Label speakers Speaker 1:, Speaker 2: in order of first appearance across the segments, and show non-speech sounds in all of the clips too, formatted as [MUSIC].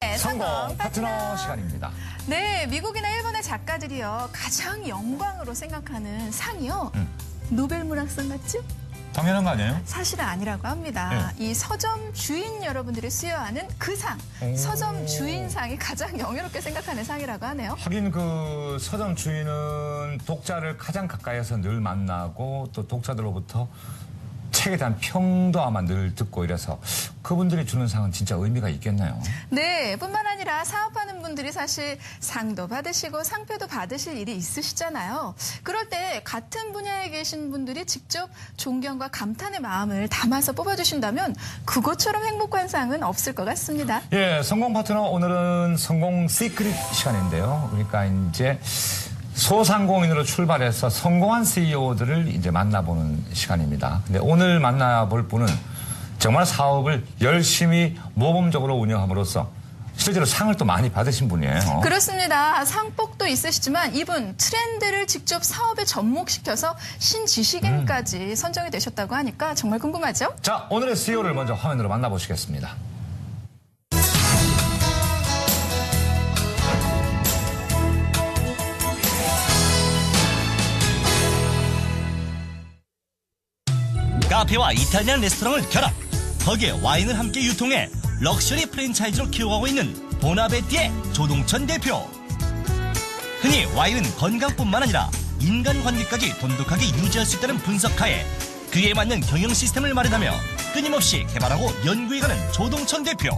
Speaker 1: 네,
Speaker 2: 성공 파트너. 시간입니다.
Speaker 1: 네, 미국이나 일본의 작가들이요 가장 영광으로 생각하는 상이요
Speaker 2: 음.
Speaker 1: 노벨 문학상 같죠?
Speaker 2: 당연한 거 아니에요?
Speaker 1: 사실은 아니라고 합니다. 이 서점 주인 여러분들이 수여하는 그 상,
Speaker 2: 오.
Speaker 1: 서점 주인상이 가장 영예롭게 생각하는 상이라고 하네요.
Speaker 2: 하긴 그 서점 주인은 독자를 가장 가까이에서 늘 만나고 또 독자들로부터 책에 대한 평도 아마 늘 듣고 이래서 그분들이 주는 상은 진짜 의미가 있겠네요.
Speaker 1: 네, 뿐만 아니라 사업하는 분들이 사실 상도 받으시고 상표도 받으실 일이 있으시잖아요. 그럴 때 같은 분야에 계신 분들이 직접 존경과 감탄의 마음을 담아서 뽑아주신다면 그것처럼 행복한 상은 없을 것 같습니다.
Speaker 2: 예, 성공 파트너 오늘은 성공 시크릿 시간인데요. 그러니까 이제 소상공인으로 출발해서 성공한 CEO들을 이제 만나보는 시간입니다. 근데 오늘 만나볼 분은 정말 사업을 열심히 모범적으로 운영함으로써 실제로 상을 또 많이 받으신 분이에요.
Speaker 1: 그렇습니다. 상복도 있으시지만 이분 트렌드를 직접 사업에 접목시켜서 신지식인까지 선정이 되셨다고 하니까 정말 궁금하죠?
Speaker 2: 자, 오늘의 CEO를 먼저 화면으로 만나보시겠습니다.
Speaker 3: 카페와 이탈리안 레스토랑을 결합 거기에 와인을 함께 유통해 럭셔리 프랜차이즈로 키워가고 있는 보나베티의 조동천 대표 흔히 와인은 건강뿐만 아니라 인간관계까지 돈독하게 유지할 수 있다는 분석하에 그에 맞는 경영 시스템을 마련하며 끊임없이 개발하고 연구해가는 조동천 대표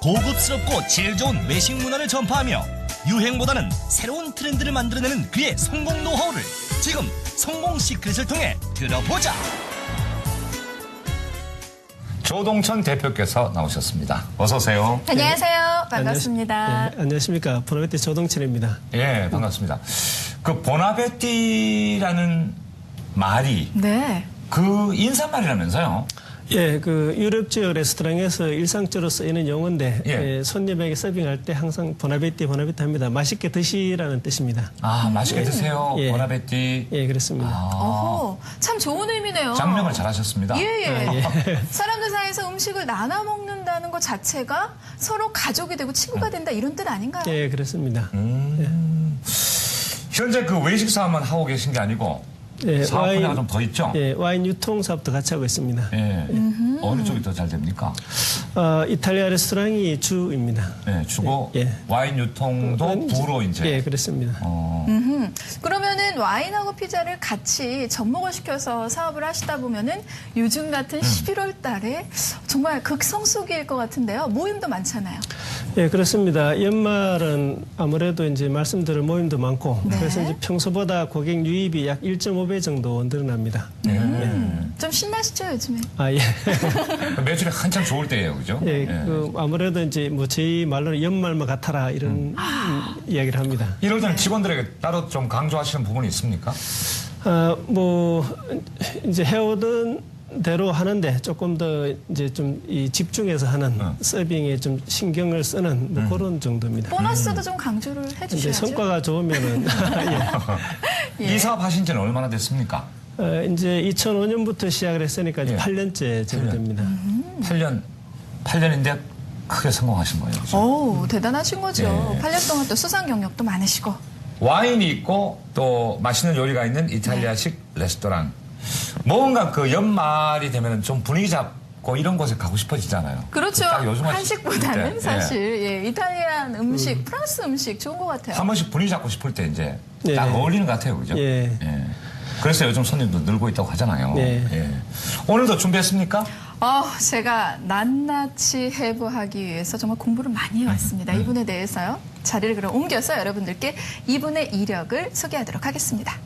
Speaker 3: 고급스럽고 질 좋은 외식 문화를 전파하며 유행보다는 새로운 트렌드를 만들어내는 그의 성공 노하우를 지금 성공 시크릿을 통해 들어보자.
Speaker 2: 조동천 대표께서 나오셨습니다. 어서 오세요.
Speaker 1: 안녕하세요. 반갑습니다.
Speaker 4: 안녕하시- 예, 안녕하십니까. 보나베티 조동철입니다.
Speaker 2: 예, 반갑습니다. 그 보나베티라는 말이
Speaker 1: 네.
Speaker 2: 그 인사말이라면서요?
Speaker 4: 예, 그 유럽 지역 레스토랑에서 일상적으로 쓰이는 용어인데
Speaker 2: 예.
Speaker 4: 예, 손님에게 서빙할 때 항상 보나베티 보나베티 합니다. 맛있게 드시라는 뜻입니다.
Speaker 2: 아, 맛있게 드세요.
Speaker 4: 예.
Speaker 2: 보나베티.
Speaker 4: 예, 그렇습니다.
Speaker 2: 아,
Speaker 1: 어허, 참 좋은 의미네요.
Speaker 2: 장명을 잘하셨습니다.
Speaker 1: 예, 예. [LAUGHS] 사람들 사이에서 음식을 나눠 먹는다는 것 자체가 서로 가족이 되고 친구가 된다 이런 뜻 아닌가요?
Speaker 4: 예, 그렇습니다.
Speaker 2: 음. 현재 그 외식 사업만 하고 계신 게 아니고
Speaker 4: 예,
Speaker 2: 사업
Speaker 4: 와인-
Speaker 2: 분야가 좀 더 있죠?
Speaker 4: 예, 와인 유통 사업도 같이 하고 있습니다.
Speaker 2: 예. 어느 쪽이 더 잘 됩니까?
Speaker 4: 어, 이탈리아 레스토랑이 주입니다.
Speaker 2: 예, 주고
Speaker 4: 예.
Speaker 2: 와인 유통도
Speaker 4: 와인
Speaker 2: 부로 이제.
Speaker 4: 예, 그렇습니다.
Speaker 2: 어,
Speaker 1: 그러면은 와인하고 피자를 같이 접목을 시켜서 사업을 하시다 보면은 요즘 같은 11월 달에 정말 극성수기일 것 같은데요. 모임도 많잖아요.
Speaker 4: 예, 그렇습니다. 연말은 아무래도 이제 말씀드릴 모임도 많고
Speaker 1: 네.
Speaker 4: 그래서 이제 평소보다 고객 유입이 약 1.5배 정도 늘어납니다.
Speaker 2: 예.
Speaker 1: 좀 신나시죠, 요즘에?
Speaker 4: 아, 예. [LAUGHS]
Speaker 2: 매출이 한참 좋을 때예요, 그죠?
Speaker 4: 예,
Speaker 2: 예.
Speaker 4: 그 아무래도 이제 뭐 저희 말로는 연말만 같아라 이런 음, 이야기를 합니다.
Speaker 2: 이럴 때는 직원들에게 따로 좀 강조하시는 부분이 있습니까?
Speaker 4: 아, 뭐 이제 해오던 대로 하는데 조금 더 이제 좀 이 집중해서 하는
Speaker 2: 어.
Speaker 4: 서빙에 좀 신경을 쓰는 뭐 그런 정도입니다.
Speaker 1: 보너스도 좀 강조를
Speaker 4: 이제
Speaker 1: 해주셔야죠.
Speaker 4: 성과가 좋으면은 [LAUGHS] 예.
Speaker 2: 이 사업 하신 지는 얼마나 됐습니까?
Speaker 4: 어, 이제 2005년부터 시작을 했으니까 이제
Speaker 2: 예.
Speaker 4: 8년째 정도 됩니다.
Speaker 2: 8년, 8년인데 크게 성공하신 거예요. 그죠?
Speaker 1: 오, 대단하신 거죠.
Speaker 2: 예.
Speaker 1: 8년 동안 또 수상 경력도 많으시고.
Speaker 2: 와인이 있고 또 맛있는 요리가 있는 이탈리아식 레스토랑. 뭔가 그 연말이 되면 좀 분위기 잡고 이런 곳에 가고 싶어지잖아요.
Speaker 1: 그렇죠.
Speaker 2: 딱 요즘
Speaker 1: 한식보다는
Speaker 2: 때, 예.
Speaker 1: 사실 예, 이탈리안 음식, 프랑스 음식 좋은 것 같아요.
Speaker 2: 한 번씩 분위기 잡고 싶을 때 이제
Speaker 4: 예.
Speaker 2: 딱 어울리는 것 같아요. 그죠?
Speaker 4: 예.
Speaker 2: 그래서 요즘 손님도 늘고 있다고 하잖아요.
Speaker 4: 예.
Speaker 2: 예. 오늘도 준비했습니까?
Speaker 1: 어, 제가 낱낱이 해부하기 위해서 정말 공부를 많이 해왔습니다.
Speaker 2: 음.
Speaker 1: 이분에 대해서요. 자리를 그럼 옮겨서 여러분들께 이분의 이력을 소개하도록 하겠습니다.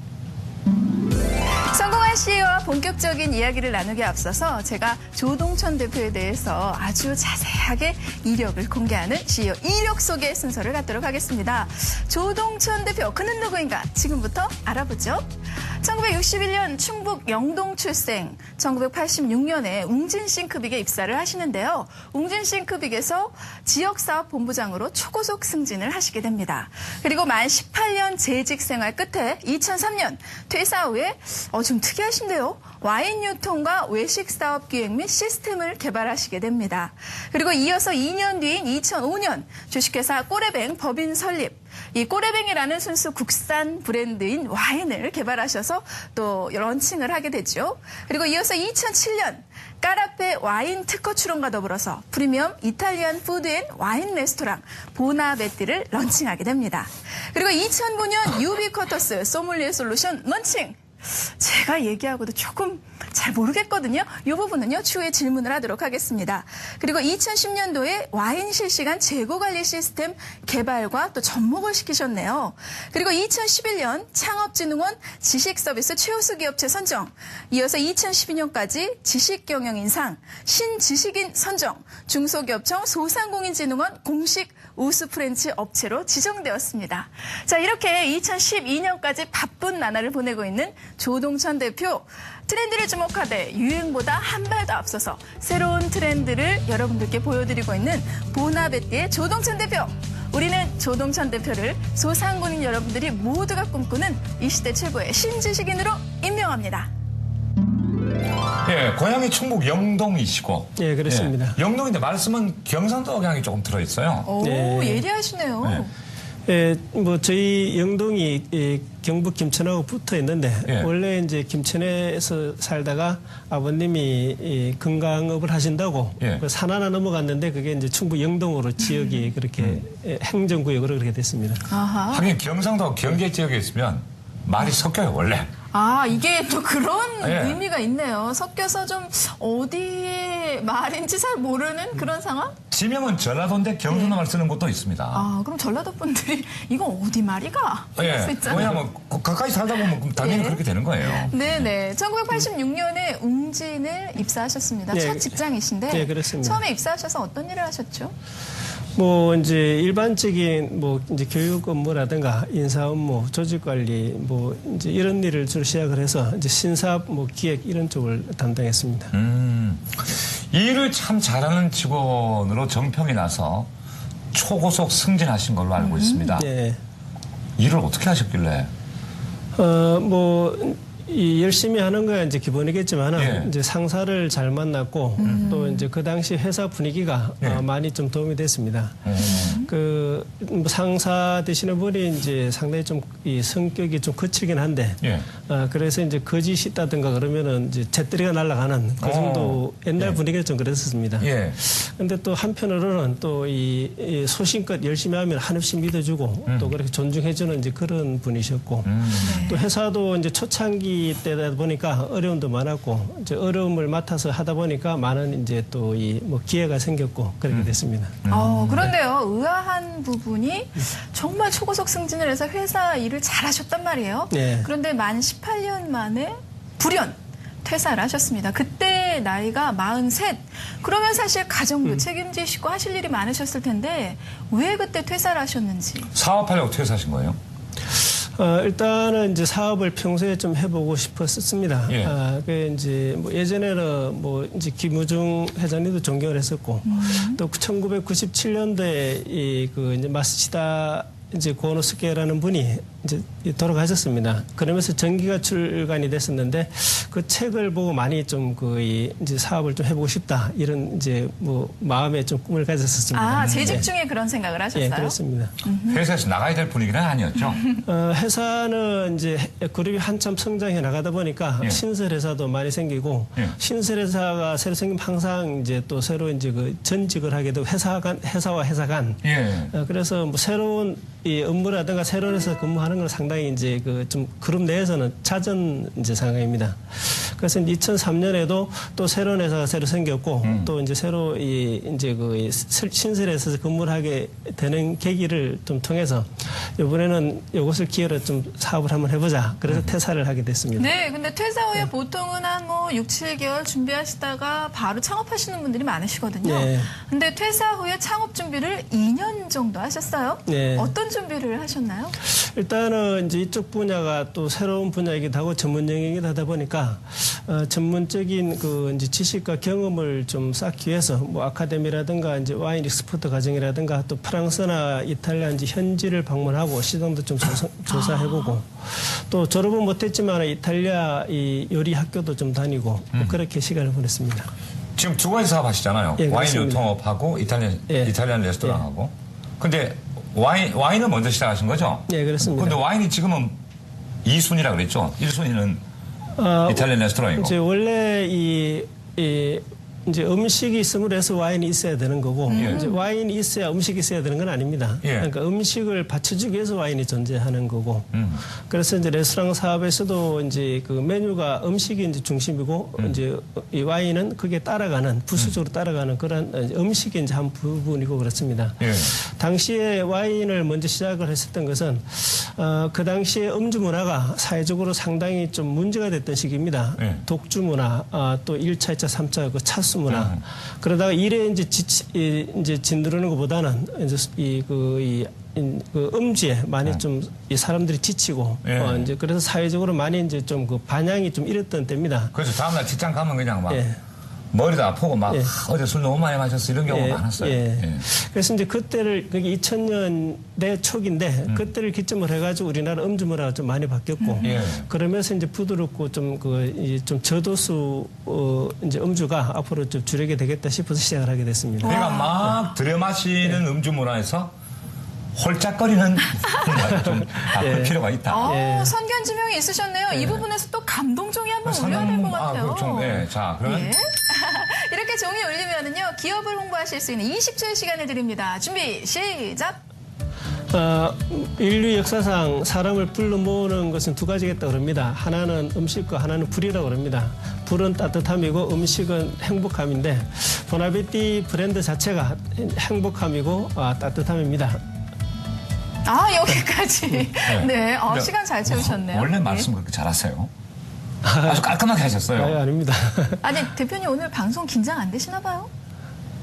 Speaker 1: CEO와 본격적인 이야기를 나누기 앞서서 제가 조동천 대표에 대해서 아주 자세하게 이력을 공개하는 CEO 이력 소개 순서를 갖도록 하겠습니다. 조동천 대표, 그는 누구인가? 지금부터 알아보죠. 1961년 충북 영동 출생, 1986년에 웅진싱크빅에 입사를 하시는데요. 웅진싱크빅에서 지역사업본부장으로 초고속 승진을 하시게 됩니다. 그리고 만 18년 재직 생활 끝에 2003년 퇴사 후에 어, 좀 특이하 게 예리하신데요. 와인 유통과 외식 사업 기획 및 시스템을 개발하시게 됩니다. 그리고 이어서 2년 뒤인 2005년 주식회사 꼬레뱅 법인 설립. 이 꼬레뱅이라는 순수 국산 브랜드인 와인을 개발하셔서 또 런칭을 하게 되죠. 그리고 이어서 2007년 까라페 와인 특허 출원과 더불어서 프리미엄 이탈리안 푸드 앤 와인 레스토랑 보나베티를 런칭하게 됩니다. 그리고 2009년 유비쿼터스 소믈리에 솔루션 런칭. 제가 얘기하고도 조금 잘 모르겠거든요. 이 부분은요, 추후에 질문을 하도록 하겠습니다. 그리고 2010년도에 와인 실시간 재고 관리 시스템 개발과 또 접목을 시키셨네요. 그리고 2011년 창업진흥원 지식서비스 최우수 기업체 선정, 이어서 2012년까지 지식경영인상, 신지식인 선정, 중소기업청 소상공인진흥원 공식 우수 프랜치 업체로 지정되었습니다. 자, 이렇게 2012년까지 바쁜 나날을 보내고 있는 조동천 대표. 트렌드를 주목하되 유행보다 한 발 더 앞서서 새로운 트렌드를 여러분들께 보여드리고 있는 보나베띠의 조동천 대표. 우리는 조동천 대표를 소상공인 여러분들이 모두가 꿈꾸는 이 시대 최고의 신지식인으로 임명합니다.
Speaker 2: 예, 고향이 충북 영동이시고.
Speaker 4: 예, 그렇습니다.
Speaker 2: 예, 영동인데 말씀은 경상도 억양이 조금 들어있어요.
Speaker 1: 오,
Speaker 4: 네.
Speaker 1: 예리하시네요.
Speaker 2: 네.
Speaker 4: 예, 뭐 저희 영동이 이 경북 김천하고 붙어 있는데
Speaker 2: 예.
Speaker 4: 원래 이제 김천에서 살다가 아버님이 이 건강업을 하신다고
Speaker 2: 예.
Speaker 4: 그 산 하나 넘어갔는데 그게 이제 충북 영동으로 지역이 그렇게 예, 행정구역으로 그렇게 됐습니다.
Speaker 1: 아하.
Speaker 2: 하긴 경상도 경계 지역에 있으면 말이 섞여요, 원래.
Speaker 1: 아, 이게 또 그런
Speaker 2: 예.
Speaker 1: 의미가 있네요. 섞여서 좀 어디의 말인지 잘 모르는 그런 상황?
Speaker 2: 지명은 전라도인데 경상도 말 쓰는 곳도 있습니다.
Speaker 1: 아, 그럼 전라도 분들이 [LAUGHS] 이건 어디 말이가? 수
Speaker 2: 예.
Speaker 1: 있잖아요.
Speaker 2: 왜냐하면 가- 가까이 살다 보면 당연히
Speaker 1: 예.
Speaker 2: 그렇게 되는 거예요.
Speaker 1: 네네. 1986년에 웅진을 입사하셨습니다.
Speaker 4: 예.
Speaker 1: 첫 직장이신데.
Speaker 4: 예, 그렇습니다.
Speaker 1: 처음에 입사하셔서 어떤 일을 하셨죠?
Speaker 4: 뭐 이제 일반적인 뭐 이제 교육 업무라든가 인사 업무, 조직 관리 뭐 이제 이런 일을 주로 시작을 해서 이제 신사업 뭐 기획 이런 쪽을 담당했습니다.
Speaker 2: 음, 일을 참 잘하는 직원으로 정평이 나서 초고속 승진하신 걸로 알고 있습니다.
Speaker 4: 예.
Speaker 2: 일을 어떻게 하셨길래?
Speaker 4: 어, 뭐, 이 열심히 하는 거야 이제 기본이겠지만
Speaker 2: 예.
Speaker 4: 은 이제 상사를 잘 만났고 또 이제 그 당시 회사 분위기가
Speaker 2: 예.
Speaker 4: 어, 많이 좀 도움이 됐습니다.
Speaker 2: 음,
Speaker 4: 그뭐 상사 되시는 분이 이제 상당히 좀 이 성격이 좀 거칠긴 한데
Speaker 2: 예.
Speaker 4: 어, 그래서 이제 거짓이 있다든가 그러면은 이제 재떨이가 날아가는 그
Speaker 2: 어.
Speaker 4: 정도 옛날
Speaker 2: 예.
Speaker 4: 분위기가 좀 그랬었습니다.
Speaker 2: 예.
Speaker 4: 근데 또 한편으로는 또이 소신껏 열심히 하면 한없이 믿어주고 또 그렇게 존중해주는 이제 그런 분이셨고
Speaker 2: 음.
Speaker 1: 네.
Speaker 4: 또 회사도 이제 초창기 때다 보니까 어려움도 많았고 이제 어려움을 맡아서 하다 보니까 많은 이제 또 이 뭐 기회가 생겼고 그렇게 됐습니다.
Speaker 1: 어,
Speaker 2: 네.
Speaker 1: 그런데요, 의아한 부분이 정말 초고속 승진을 해서 회사 일을 잘하셨단 말이에요.
Speaker 4: 네.
Speaker 1: 그런데 만 18년 만에 불연 퇴사를 하셨습니다. 그때 나이가 43. 그러면 사실 가정도
Speaker 2: 음.
Speaker 1: 책임지시고 하실 일이 많으셨을 텐데 왜 그때 퇴사를 하셨는지.
Speaker 2: 사업하려고 퇴사하신 거예요?
Speaker 4: 어, 일단은 이제 사업을 평소에 좀 해보고 싶었습니다.
Speaker 2: 예.
Speaker 4: 아, 그 이제 뭐 예전에는 뭐 이제 김우중 회장님도 존경을 했었고 또 1997년도에 이 그 이제 마스치다 이제 고노스케라는 분이 이제 돌아가셨습니다. 그러면서 전기가 출간이 됐었는데 그 책을 보고 많이 좀 그 이제 사업을 좀 해보고 싶다 이런 이제 뭐 마음에 좀 꿈을 가졌었습니다.
Speaker 1: 아, 재직
Speaker 4: 예.
Speaker 1: 중에 그런 생각을 하셨어요?
Speaker 4: 예, 그렇습니다.
Speaker 2: 회사에서 나가야 될 분위기는 아니었죠?
Speaker 4: 어, 회사는 이제 그룹이 한참 성장해 나가다 보니까
Speaker 2: 예.
Speaker 4: 신설 회사도 많이 생기고
Speaker 2: 예.
Speaker 4: 신설 회사가 새로 생기면 항상 이제 또 새로 이제 그 전직을 하게 되고 회사 간 회사와 회사 간
Speaker 2: 예.
Speaker 4: 어, 그래서 뭐 새로운 이 업무라든가 새로운 회사 근무하는 건 상당히 이제 그 좀 그룹 내에서는 잦은 이제 상황입니다. 그래서 2003년에도 또 새로운 회사가 새로 생겼고 또 이제 새로 이 이제 그 신설에서 근무를 하게 되는 계기를 좀 통해서 이번에는 이것을 기회로 좀 사업을 한번 해보자. 그래서 퇴사를 하게 됐습니다.
Speaker 1: 네, 근데 퇴사 후에 보통은 한 뭐 6, 7개월 준비하시다가 바로 창업하시는 분들이 많으시거든요.
Speaker 4: 네.
Speaker 1: 근데 퇴사 후에 창업 준비를 2년 정도 하셨어요?
Speaker 4: 네.
Speaker 1: 어떤 준비를 하셨나요?
Speaker 4: 일단은 이제 이쪽 분야가 또 새로운 분야이기도 하고 전문 영역이기도 하다 보니까 어, 전문적인 그 이제 지식과 경험을 좀 쌓기 위해서 뭐 아카데미라든가 이제 와인 익스포트 과정이라든가 또 프랑스나 이탈리아 이제 현지를 방문하고 시장도 좀 조사, 해보고 또 졸업은 못했지만 이탈리아 이 요리 학교도 좀 다니고 뭐 그렇게 시간을 보냈습니다.
Speaker 2: 지금 두 가지 사업 하시잖아요.
Speaker 4: 예,
Speaker 2: 와인. 유통업하고 이탈리안,
Speaker 4: 예.
Speaker 2: 이탈리안 레스토랑하고. 근데 와인, 와인은 먼저 시작하신 거죠?
Speaker 4: 예, 그렇습니다.
Speaker 2: 근데 와인이 지금은 2순위라 그랬죠? 1순위는
Speaker 4: 아,
Speaker 2: 이탈리안 레스토랑이고.
Speaker 4: 이제 원래 이, 이 이제 음식이 있음으로 해서 와인이 있어야 되는 거고
Speaker 2: 예.
Speaker 4: 이제 와인이 있어야 음식이 있어야 되는 건 아닙니다.
Speaker 2: 예.
Speaker 4: 그러니까 음식을 받쳐주기 위해서 와인이 존재하는 거고
Speaker 2: 음.
Speaker 4: 그래서 이제 레스토랑 사업에서도 이제 그 메뉴가 음식이 이제 중심이고
Speaker 2: 음.
Speaker 4: 이제 이 와인은 그게 따라가는 부수적으로 따라가는 그런 음식이 이제 한 부분이고 그렇습니다.
Speaker 2: 예.
Speaker 4: 당시에 와인을 먼저 시작을 했었던 것은 어, 그 당시에 음주 문화가 사회적으로 상당히 좀 문제가 됐던 시기입니다.
Speaker 2: 예.
Speaker 4: 독주 문화, 아, 또 1차, 2차, 3차 그 차수 문화. 그러다가 일에 이제 지, 이, 이제 진들어는 것보다는 이제 이, 그, 이, 인- 그 음주에 많이 좀이 사람들이 지치고
Speaker 2: 예.
Speaker 4: 어, 이제 그래서 사회적으로 많이 이제 좀 그 반향이 좀 이랬던 때입니다.
Speaker 2: 그래서 다음날 직장 가면 그냥 막
Speaker 4: 예.
Speaker 2: 머리도 아프고 막
Speaker 4: 예.
Speaker 2: 아, 어제 술 너무 많이 마셨어 이런 경우가 많았어요.
Speaker 4: 예.
Speaker 2: 예.
Speaker 4: 그래서 이제 그때를 그게 2000년대 초기인데 그때를 기점으로 해가지고 우리나라 음주 문화가 좀 많이 바뀌었고
Speaker 2: 예.
Speaker 4: 그러면서 이제 부드럽고 좀그 좀 저도수 어 이제 음주가 앞으로 좀 줄이게 되겠다 싶어서 시작을 하게 됐습니다.
Speaker 2: 그러니까 막 들여마시는 음주 문화에서 홀짝거리는 좀 바꿀
Speaker 4: 예.
Speaker 2: 필요가 있다.
Speaker 1: 어,
Speaker 4: 예.
Speaker 1: 선견 지명이 있으셨네요. 이 부분에서 또 감동종이 한번 올려야 될것
Speaker 2: 아,
Speaker 1: 같아요.
Speaker 2: 그 좀, 예. 자, 그러면
Speaker 1: 예. 종이 울리면은요, 기업을 홍보하실 수 있는 20초의 시간을 드립니다. 준비, 시작!
Speaker 4: 어, 인류 역사상 사람을 불러 모으는 것은 두 가지겠다 그럽니다. 하나는 음식과 하나는 불이라고 그럽니다. 불은 따뜻함이고 음식은 행복함인데 보나베티 브랜드 자체가 행복함이고 아, 따뜻함입니다.
Speaker 1: 아, 여기까지. 네, 어,
Speaker 2: 근데
Speaker 1: 시간 잘 채우셨네요.
Speaker 2: 원래 말씀 그렇게 잘하세요. 아주 깔끔하게 하셨어요.
Speaker 4: 아, 아닙니다. [LAUGHS]
Speaker 1: 아니, 대표님 오늘 방송 긴장 안 되시나 봐요?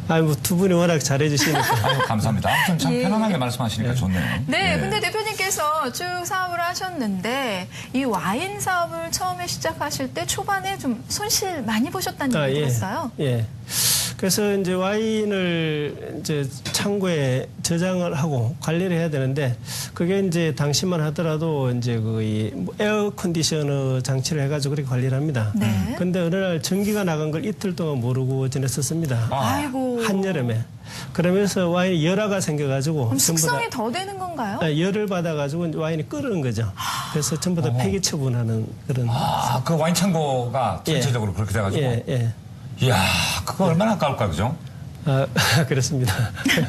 Speaker 4: 아니, 뭐 두 분이 워낙 잘해주시니까. [LAUGHS]
Speaker 2: 아유, 감사합니다. 아무튼 참
Speaker 1: 예.
Speaker 2: 편안하게 말씀하시니까 좋네요.
Speaker 1: 네,
Speaker 2: 예.
Speaker 1: 근데 대표님께서 쭉 사업을 하셨는데 이 와인 사업을 처음에 시작하실 때 초반에 좀 손실 많이 보셨다는
Speaker 4: 아,
Speaker 1: 얘기
Speaker 4: 예.
Speaker 1: 들었어요.
Speaker 4: 예. 그래서 이제 와인을 이제 창고에 저장을 하고 관리를 해야 되는데 그게 이제 당시만 하더라도 이제 그이 에어 컨디셔너 장치를 해가지고 그렇게 관리를 합니다.
Speaker 1: 네.
Speaker 4: 근데 어느 날 전기가 나간 걸 이틀 동안 모르고 지냈었습니다.
Speaker 2: 아.
Speaker 1: 아이고.
Speaker 4: 한여름에. 그러면서 와인이 열화가 생겨가지고
Speaker 1: 그럼
Speaker 4: 전부 다
Speaker 1: 숙성이 더 되는 건가요?
Speaker 4: 아, 열을 받아가지고 이제 와인이 끓는 거죠. 그래서 전부 다 폐기 처분하는 그런.
Speaker 2: 아, 그 와인 창고가
Speaker 4: 예.
Speaker 2: 전체적으로 그렇게 돼가지고.
Speaker 4: 예, 예.
Speaker 2: 이야, 그거 얼마나 아까울까, 그죠?
Speaker 4: 아, [LAUGHS] 그렇습니다.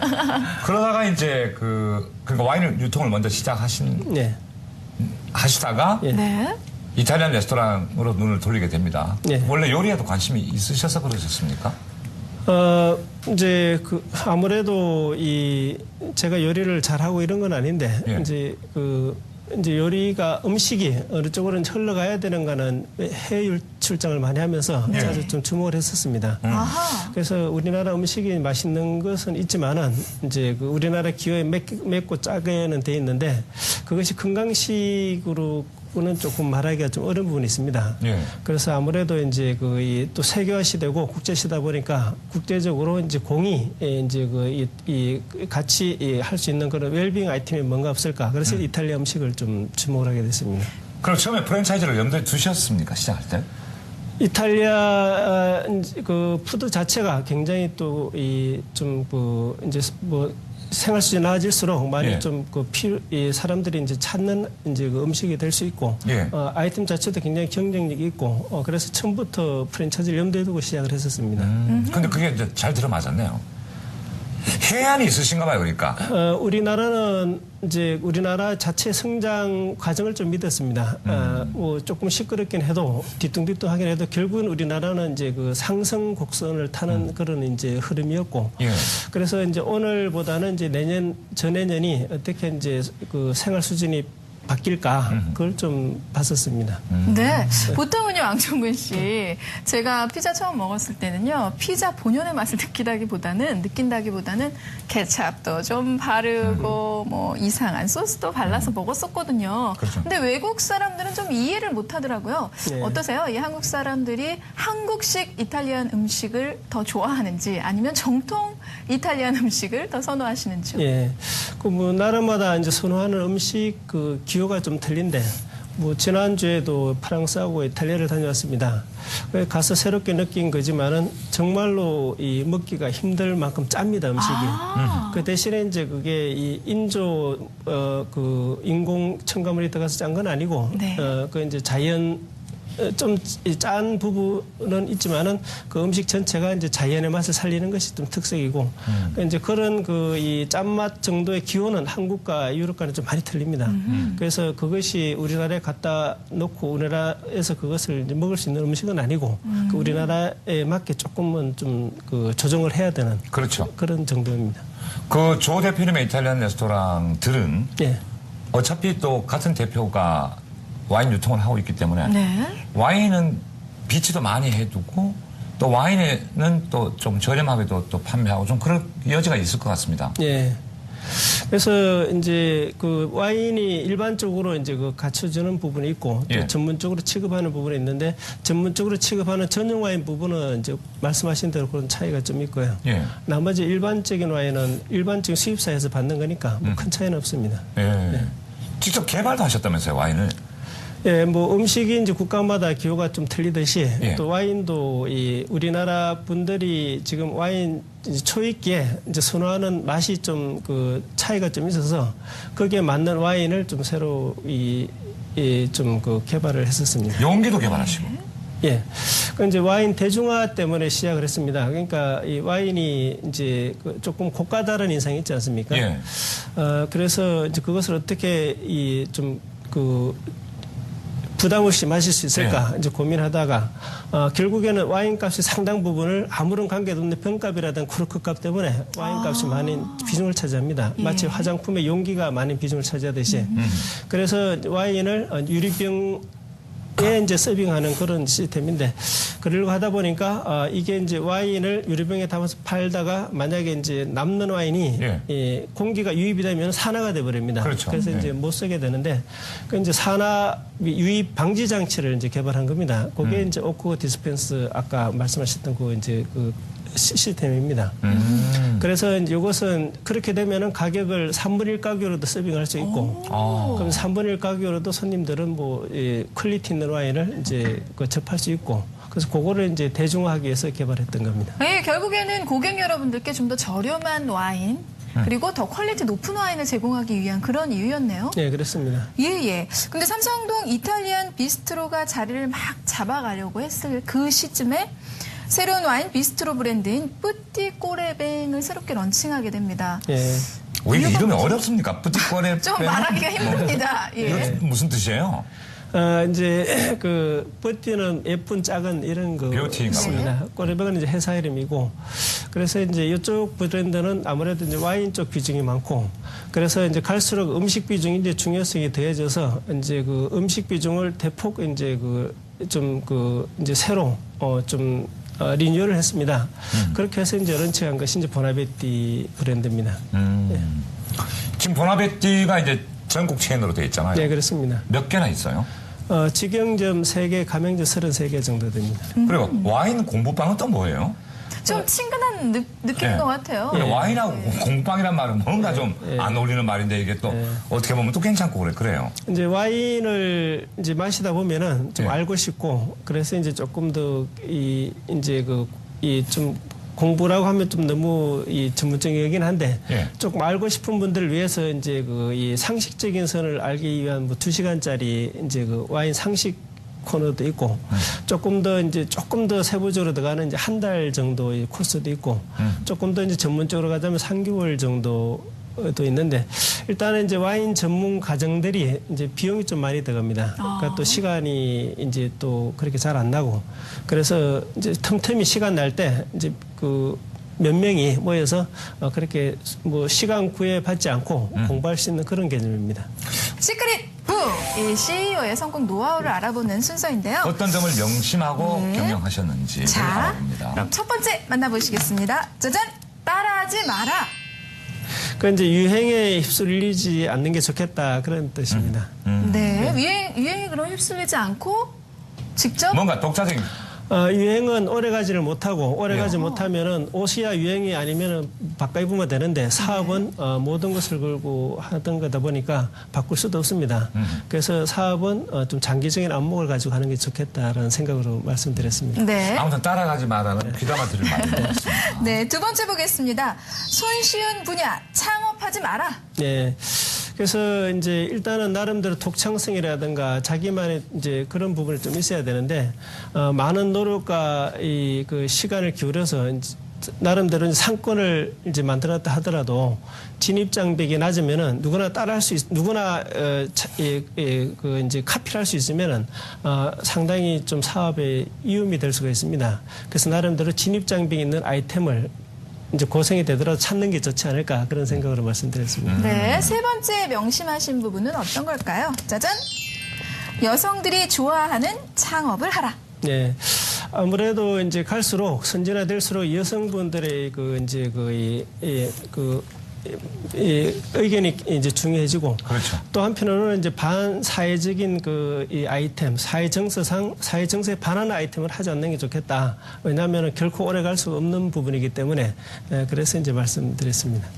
Speaker 4: [LAUGHS]
Speaker 2: 그러다가 이제 그, 그러니까 와인을 유통을 먼저 시작하신,
Speaker 4: 네.
Speaker 2: 하시다가
Speaker 4: 예.
Speaker 1: 네.
Speaker 2: 이탈리안 레스토랑으로 눈을 돌리게 됩니다.
Speaker 4: 예.
Speaker 2: 원래 요리에도 관심이 있으셔서 그러셨습니까?
Speaker 4: 어, 이제 그 아무래도 이 제가 요리를 잘하고 이런 건 아닌데
Speaker 2: 예.
Speaker 4: 이제 그 이제 요리가 음식이 어느 쪽으로 이제 흘러가야 되는 거는 해외 출장을 많이 하면서
Speaker 2: 예.
Speaker 4: 자주 좀 주목을 했었습니다.
Speaker 1: 아하.
Speaker 4: 그래서 우리나라 음식이 맛있는 것은 있지만은 이제 그 우리나라 기호에 맵, 맵고 짜게는 돼 있는데 그것이 건강식으로 는 조금 말하기가 좀 어려운 부분이 있습니다.
Speaker 2: 예.
Speaker 4: 그래서 아무래도 이제 그또 세계화 시대고 국제 시다 보니까 국제적으로 이제 공이 예, 이제 그이 이 같이 할 수 있는 그런 웰빙 아이템이 뭔가 없을까. 그래서 이탈리아 음식을 좀 주목을 하게 됐습니다.
Speaker 2: 그럼 처음에 프랜차이즈를 염두에 두셨습니까? 시작할 때?
Speaker 4: 이탈리아 아, 그 푸드 자체가 굉장히 또 이 좀그 이제 뭐 생활 수준이 나아질수록 많이
Speaker 2: 예.
Speaker 4: 좀그 필요 이 사람들이 이제 찾는 이제 그 음식이 될 수 있고
Speaker 2: 예.
Speaker 4: 어, 아이템 자체도 굉장히 경쟁력이 있고 어, 그래서 처음부터 프랜차이즈를 염두에 두고 시작을 했었습니다.
Speaker 2: 음, 근데 그게 이제 잘 들어맞았네요. 해안이 있으신가 봐요, 그러니까.
Speaker 4: 어, 우리나라는 이제 우리나라 자체 성장 과정을 좀 믿었습니다. 아, 뭐 조금 시끄럽긴 해도 뒤뚱뒤뚱하긴 해도 결국은 우리나라는 이제 그 상승 곡선을 타는 그런 이제 흐름이었고.
Speaker 2: 예.
Speaker 4: 그래서 이제 오늘보다는 이제 내년 전내년이 어떻게 이제 그 생활 수준이 바뀔까 그걸 좀 봤었습니다.
Speaker 1: 네. 보통은요, 왕종근 씨. 제가 피자 처음 먹었을 때는요, 피자 본연의 맛을 느끼다기보다는, 느낀다기보다는 케찹도 좀 바르고, 뭐, 이상한 소스도 발라서 먹었었거든요.
Speaker 2: 그렇죠.
Speaker 1: 근데 외국 사람들은 좀 이해를 못 하더라고요.
Speaker 4: 네.
Speaker 1: 어떠세요? 이 한국 사람들이 한국식 이탈리안 음식을 더 좋아하는지, 아니면 정통 이탈리안 음식을 더 선호하시는지요?
Speaker 4: 예. 그 뭐 나라마다 이제 선호하는 음식 그 기호가 좀 틀린데 뭐 지난주에도 프랑스하고 이탈리아를 다녀왔습니다. 가서 새롭게 느낀 거지만은 정말로 이 먹기가 힘들 만큼 짭니다 음식이.
Speaker 1: 아.
Speaker 4: 그 대신에 이제 그게 이 인조 어 그 인공 첨가물이 들어가서 짠 건 아니고
Speaker 1: 네.
Speaker 4: 어그 이제 자연 좀 짠 부분은 있지만은 그 음식 전체가 이제 자연의 맛을 살리는 것이 좀 특색이고 그 이제 그런 그 이 짠맛 정도의 기호는 한국과 유럽과는 좀 많이 틀립니다. 그래서 그것이 우리나라에 갖다 놓고 우리나라에서 그것을 이제 먹을 수 있는 음식은 아니고 그 우리나라에 맞게 조금은 좀 그 조정을 해야 되는
Speaker 2: 그렇죠.
Speaker 4: 그런 정도입니다.
Speaker 2: 그 조 대표님의 이탈리안 레스토랑들은
Speaker 4: 예.
Speaker 2: 어차피 또 같은 대표가 와인 유통을 하고 있기 때문에
Speaker 1: 네.
Speaker 2: 와인은 비치도 많이 해두고 또 와인에는 또 좀 저렴하게도 또 판매하고 좀 그런 여지가 있을 것 같습니다.
Speaker 4: 예. 그래서 이제 그 와인이 일반적으로 이제 그 갖춰주는 부분이 있고 또
Speaker 2: 예.
Speaker 4: 전문적으로 취급하는 부분이 있는데 전문적으로 취급하는 전용 와인 부분은 이제 말씀하신 대로 그런 차이가 좀 있고요.
Speaker 2: 예.
Speaker 4: 나머지 일반적인 와인은 일반적인 수입사에서 받는 거니까 뭐
Speaker 2: 음.
Speaker 4: 큰 차이는 없습니다.
Speaker 2: 예. 직접 개발도 하셨다면서요, 와인을.
Speaker 4: 예, 뭐 음식이 이제 국가마다 기호가 좀 틀리듯이
Speaker 2: 예.
Speaker 4: 또 와인도 이 우리나라 분들이 지금 와인 초입기에 이제 선호하는 맛이 좀 그 차이가 좀 있어서 거기에 맞는 와인을 좀 새로 이좀 그 개발을 했었습니다.
Speaker 2: 용기도 개발하시고.
Speaker 4: 예. 그 이제 와인 대중화 때문에 시작을 했습니다. 그러니까 이 와인이 이제 그 조금 고가다른 인상이 있지 않습니까?
Speaker 2: 예.
Speaker 4: 어, 그래서 이제 그것을 어떻게 이좀그 부담 없이 마실 수 있을까
Speaker 2: 예.
Speaker 4: 이제 고민하다가 어, 결국에는 와인 값이 상당 부분을 아무런 관계도 없는 병값이라든 코르크 값 때문에 와인 값이 많은 비중을 차지합니다. 마치 화장품의 용기가 많은 비중을 차지하듯이. 그래서 와인을 어, 유리병 에 이제 서빙하는 그런 시스템인데 그러려고 하다 보니까 어, 이게 이제 와인을 유리병에 담아서 팔다가 만약에 이제 남는 와인이
Speaker 2: 예.
Speaker 4: 이 공기가 유입이 되면 산화가 돼 버립니다.
Speaker 2: 그렇죠.
Speaker 4: 래서
Speaker 2: 예.
Speaker 4: 이제 못 쓰게 되는데 그 이제 산화 유입 방지 장치를 이제 개발한 겁니다. 그게
Speaker 2: 음.
Speaker 4: 이제 오크 디스펜스 아까 말씀하셨던 그 이제 그 시- 시스템입니다.
Speaker 2: 음.
Speaker 4: 그래서 이것은 그렇게 되면은 가격을 3분의 1 가격으로도 서빙할 수 있고
Speaker 2: 아.
Speaker 4: 그럼 3분의 1 가격으로도 손님들은 뭐 예, 퀄리티 있는 와인을 이제 그 접할 수 있고 그래서 그거를 이제 대중화하기 위해서 개발했던 겁니다.
Speaker 1: 네, 결국에는 고객 여러분들께 좀 더 저렴한 와인 그리고 더 퀄리티 높은 와인을 제공하기 위한 그런 이유였네요.
Speaker 4: 네, 그렇습니다.
Speaker 1: 예, 예. 근데 삼성동 이탈리안 비스트로가 자리를 막 잡아가려고 했을 그 시점에 새로운 와인 비스트로 브랜드인 뿌띠 꼬레뱅을 새롭게 런칭하게 됩니다.
Speaker 4: 예.
Speaker 2: 왜 이름이 어렵습니까? 뿌띠 꼬레. [LAUGHS]
Speaker 1: 좀 말하기가 힘듭니다. 예.
Speaker 2: 이거 무슨 뜻이에요?
Speaker 4: 어, 이제 [LAUGHS] 그 버티는 예쁜 작은 이런 거
Speaker 2: 뷰티인가
Speaker 4: 있습니다. 꼬레백은 이제 회사 이름이고 그래서 이제 이쪽 브랜드는 아무래도 이제 와인 쪽 비중이 많고 그래서 이제 갈수록 음식 비중이 이제 중요성이 더해져서 이제 그 음식 비중을 대폭 이제 그 좀그 이제 새로 어좀 어, 리뉴얼을 했습니다. 그렇게 해서 이제 런칭한 것이 이제 보나베티 브랜드입니다.
Speaker 2: 음. 지금 보나베티가 이제 전국 체인으로 되어 있잖아요.
Speaker 4: 네, 그렇습니다.
Speaker 2: 몇 개나 있어요?
Speaker 4: 어, 직영점 3개, 가맹점 33개 정도 됩니다.
Speaker 2: 그리고 와인 공부방은 또 뭐예요?
Speaker 1: 좀 친근한 느, 느낌인
Speaker 2: 네.
Speaker 1: 것 같아요.
Speaker 2: 근데 와인하고 공빵이란 말은 뭔가 좀 안 어울리는 말인데 이게 또 어떻게 보면 또 괜찮고 그래 그래요.
Speaker 4: 이제 와인을 이제 마시다 보면은 좀
Speaker 2: 네.
Speaker 4: 알고 싶고 그래서 이제 조금 더 이 이제 그 이 좀 공부라고 하면 좀 너무 이 전문적이긴 한데
Speaker 2: 예.
Speaker 4: 조금 알고 싶은 분들을 위해서 이제 그 이 상식적인 선을 알기 위한 뭐 두 시간짜리 이제 그 와인 상식 코너도 있고 조금 더 이제 조금 더 세부적으로 들어가는 이제 한 달 정도의 코스도 있고 조금 더 이제 전문적으로 가자면 3개월 정도 도 있는데 일단은 이제 와인 전문 가정들이 이제 비용이 좀 많이 들어갑니다. 그러니까 또 시간이 이제 또 그렇게 잘 안 나고 그래서 이제 틈틈이 시간 날 때 이제 그 몇 명이 모여서 어, 그렇게 뭐 시간 구애 받지 않고 공부할 수 있는 그런 개념입니다.
Speaker 1: 시크릿 부! 이 CEO의 성공 노하우를 알아보는 순서인데요.
Speaker 2: 어떤 점을 명심하고
Speaker 1: 네.
Speaker 2: 경영하셨는지
Speaker 1: 자,
Speaker 2: 알아봅니다.
Speaker 1: 그럼 첫 번째 만나보시겠습니다. 짜잔! 따라하지 마라.
Speaker 4: 그 이제 유행에 휩쓸리지 않는 게 좋겠다 그런 뜻입니다.
Speaker 2: 음.
Speaker 1: 네, 유행, 유행이 그럼 휩쓸리지 않고 직접
Speaker 2: 뭔가 독자적인
Speaker 4: 어, 유행은 오래 가지를 못하고 오래
Speaker 2: 네.
Speaker 4: 가지 못하면은 옷이야 유행이 아니면은 바꿔 입으면 되는데 사업은 어, 모든 것을 걸고 하던 거다 보니까 바꿀 수도 없습니다. 그래서 사업은 어, 좀 장기적인 안목을 가지고 하는 게 좋겠다라는 생각으로 말씀드렸습니다.
Speaker 1: 네.
Speaker 2: 아무튼 따라가지 마라는 귀담아 들을 말이었습니다. [LAUGHS]
Speaker 1: 네, 두 번째 보겠습니다. 손쉬운 분야, 창업하지 마라.
Speaker 4: 예. 그래서 이제 일단은 나름대로 독창성이라든가 자기만의 이제 그런 부분이 좀 있어야 되는데 어, 많은 노력과 이 그 시간을 기울여서 나름대로 상권을 이제 만들었다 하더라도 진입 장벽이 낮으면은 누구나 따라할 수 있, 누구나 어, 차, 예, 예, 그 이제 카피를 할 수 있으면은 어, 상당히 좀 사업에 이음이 될 수가 있습니다. 그래서 나름대로 진입 장벽이 있는 아이템을 이제 고생이 되더라도 찾는 게 좋지 않을까 그런 생각으로 말씀드렸습니다.
Speaker 1: 네, 세 번째 명심하신 부분은 어떤 걸까요? 짜잔! 여성들이 좋아하는 창업을 하라.
Speaker 4: 네. 아무래도 이제 갈수록 선진화될수록 여성분들의 그 이제 그, 이, 이, 그, 이, 이 의견이 이제 중요해지고
Speaker 2: 그렇죠.
Speaker 4: 또 한편으로는 이제 반사회적인 그 이 아이템, 사회 정서상 사회 정서에 반하는 아이템을 하지 않는 게 좋겠다. 왜냐하면 결코 오래 갈 수 없는 부분이기 때문에 에, 그래서 이제 말씀드렸습니다.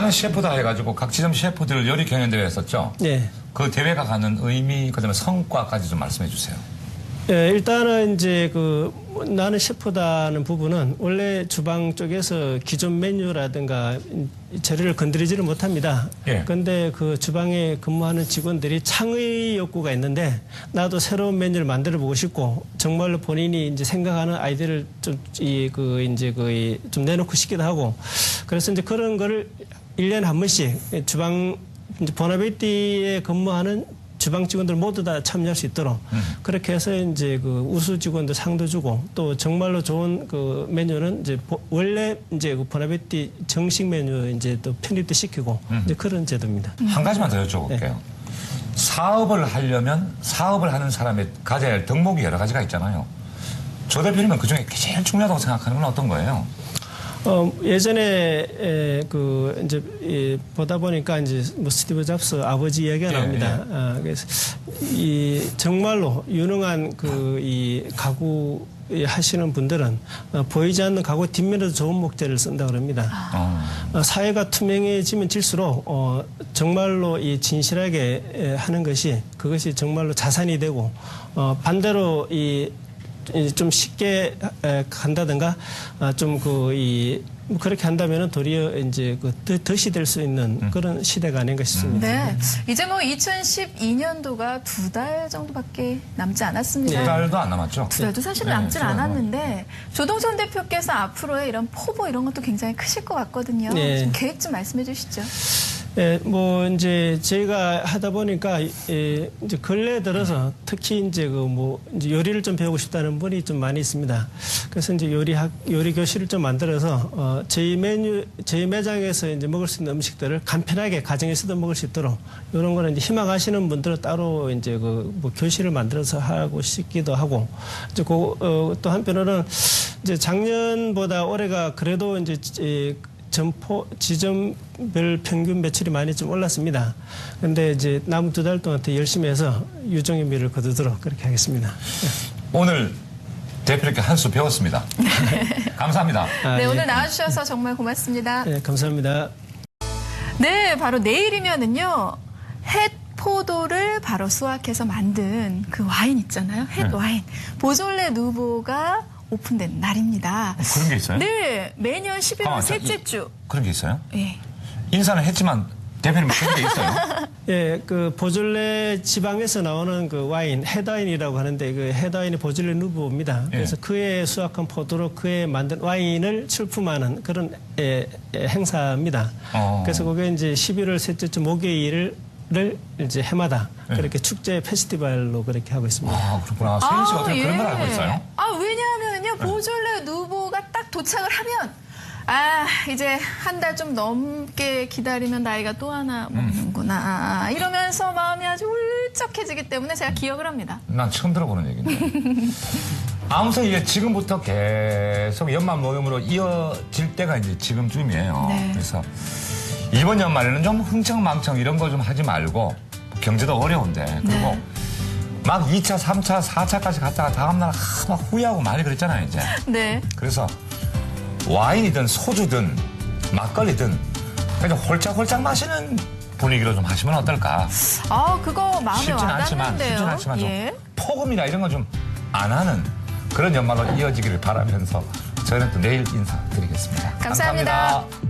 Speaker 2: 나는 셰프다 해가지고 각 지점 셰프들 요리 경연대회 했었죠.
Speaker 4: 네.
Speaker 2: 그 대회가 갖는 의미, 그다음에 성과까지 좀 말씀해 주세요.
Speaker 4: 예, 일단은 이제 그 나는 셰프다는 부분은 원래 주방 쪽에서 기존 메뉴라든가 재료를 건드리지를 못합니다.
Speaker 2: 예.
Speaker 4: 그런데 그 주방에 근무하는 직원들이 창의 욕구가 있는데 나도 새로운 메뉴를 만들어 보고 싶고 정말로 본인이 이제 생각하는 아이디어를 좀 이 그 이제 그 좀 내놓고 싶기도 하고 그래서 이제 그런 거를 일년에 한 번씩 주방 이제 보나베티에 근무하는 주방 직원들 모두 다 참여할 수 있도록 그렇게 해서 이제 그 우수 직원들 상도 주고 또 정말로 좋은 그 메뉴는 이제 보- 원래 이제 그 보나베티 정식 메뉴 이제 또 편입도 시키고 이제 그런 제도입니다.
Speaker 2: 한 가지만 더 여쭤볼게요. 사업을 하려면 사업을 하는 사람의 가져야 할 덕목이 여러 가지가 있잖아요. 조 대표님은 그 중에 제일 중요하다고 생각하는 건 어떤 거예요?
Speaker 4: 어, 예전에 에, 그 이제 이, 보다 보니까 이제 뭐 스티브 잡스 아버지 이야기가
Speaker 2: 예,
Speaker 4: 나옵니다. 아, 그래서 이 정말로 유능한 그 이 가구 이 하시는 분들은 어, 보이지 않는 가구 뒷면에도 좋은 목재를 쓴다 그럽니다.
Speaker 2: 어.
Speaker 4: 어, 사회가 투명해지면 질수록 어, 정말로 이 진실하게 에, 하는 것이 그것이 정말로 자산이 되고 어, 반대로 이 좀 쉽게 에, 간다든가 좀그이 그렇게 한다면은 도리어 이제 그 더- 덫이 될 수 있는 그런 시대가 아닌가 싶습니다.
Speaker 1: 네. 이제 뭐 2012년도가 두 달 정도밖에 남지 않았습니다.
Speaker 2: 두 달도 안 남았죠?
Speaker 1: 두 달도 사실
Speaker 2: 네,
Speaker 1: 남진
Speaker 2: 두달
Speaker 1: 않았는데 조동선 대표께서 앞으로의 이런 포부 이런 것도 굉장히 크실 것 같거든요.
Speaker 4: 네.
Speaker 1: 좀 계획 좀 말씀해 주시죠.
Speaker 4: 예, 뭐 이제 저희가 하다 보니까 예, 이제 근래 들어서 특히 이제 그 뭐 이제 요리를 좀 배우고 싶다는 분이 좀 많이 있습니다. 그래서 이제 요리학 요리 교실을 좀 만들어서 어 저희 메뉴 저희 매장에서 이제 먹을 수 있는 음식들을 간편하게 가정에서도 먹을 수 있도록 이런 거는 이제 희망하시는 분들은 따로 이제 그 뭐 교실을 만들어서 하고 싶기도 하고 이제 그또 한편으로는 이제 작년보다 올해가 그래도 이제 이 점포 지점별 평균 매출이 많이 좀 올랐습니다. 근데 이제 남은 두 달 동안 더 열심히 해서 유종의 미를 거두도록 그렇게 하겠습니다.
Speaker 2: 오늘 대표님께 한 수 배웠습니다. [LAUGHS] 감사합니다.
Speaker 4: 아,
Speaker 1: 네,
Speaker 4: 예.
Speaker 1: 오늘 나와주셔서 정말 고맙습니다.
Speaker 4: 네, 감사합니다.
Speaker 1: 네, 바로 내일이면은요. 햇 포도를 바로 수확해서 만든 그 와인 있잖아요. 햇
Speaker 2: 네.
Speaker 1: 와인. 보졸레 누보가 오픈된 날입니다.
Speaker 2: 그런 게 있어요?
Speaker 1: 네, 매년 11월
Speaker 2: 가만, 자,
Speaker 1: 셋째
Speaker 2: 이-
Speaker 1: 주.
Speaker 2: 그런 게 있어요?
Speaker 1: 예.
Speaker 2: 인사는 했지만 대표님 그런 게 있어요? [LAUGHS]
Speaker 4: 예, 그 보졸레 지방에서 나오는 그 와인 헤다인이라고 하는데 그 헤다인이 보졸레 누보입니다.
Speaker 2: 예.
Speaker 4: 그래서 그에 수확한 포도로 그에 만든 와인을 출품하는 그런 예, 예, 행사입니다.
Speaker 2: 어.
Speaker 4: 그래서 그게 이제 11월 셋째 주 목요일을 를 이제 해마다 그렇게 축제 페스티벌로 그렇게 하고 있습니다.
Speaker 2: 아, 그렇구나. 세인 씨가 어떻게 그런 걸 알고 있어요?
Speaker 1: 아, 왜냐하면요, 보졸레 누보가 딱 도착을 하면, 아, 이제 한 달 좀 넘게 기다리면 나이가 또 하나 먹는구나. 이러면서 마음이 아주 울적해지기 때문에 제가 기억을 합니다.
Speaker 2: 난 처음 들어보는 얘기인데. [LAUGHS] 아무튼 이게 지금부터 계속 연말 모임으로 이어질 때가 이제 지금쯤이에요.
Speaker 1: 네.
Speaker 2: 그래서 이번 연말에는 좀 흥청망청 이런 거 좀 하지 말고 경제도 어려운데 그리고
Speaker 1: 네.
Speaker 2: 막 2차, 3차, 4차까지 갔다가 다음날 하, 막 후회하고 말이 그랬잖아요, 이제.
Speaker 1: 네.
Speaker 2: 그래서 와인이든 소주든 막걸리든 그냥 홀짝홀짝 마시는 분위기로 좀 하시면 어떨까.
Speaker 1: 아, 그거 마음에
Speaker 2: 쉽진 않지만,
Speaker 1: 와닿는데요.
Speaker 2: 쉽진 않지만 좀
Speaker 1: 예.
Speaker 2: 폭음이나 이런 거좀안 하는 그런 연말로 이어지기를 바라면서 저희는 또 내일 인사드리겠습니다
Speaker 1: 감사합니다.
Speaker 2: 감사합니다.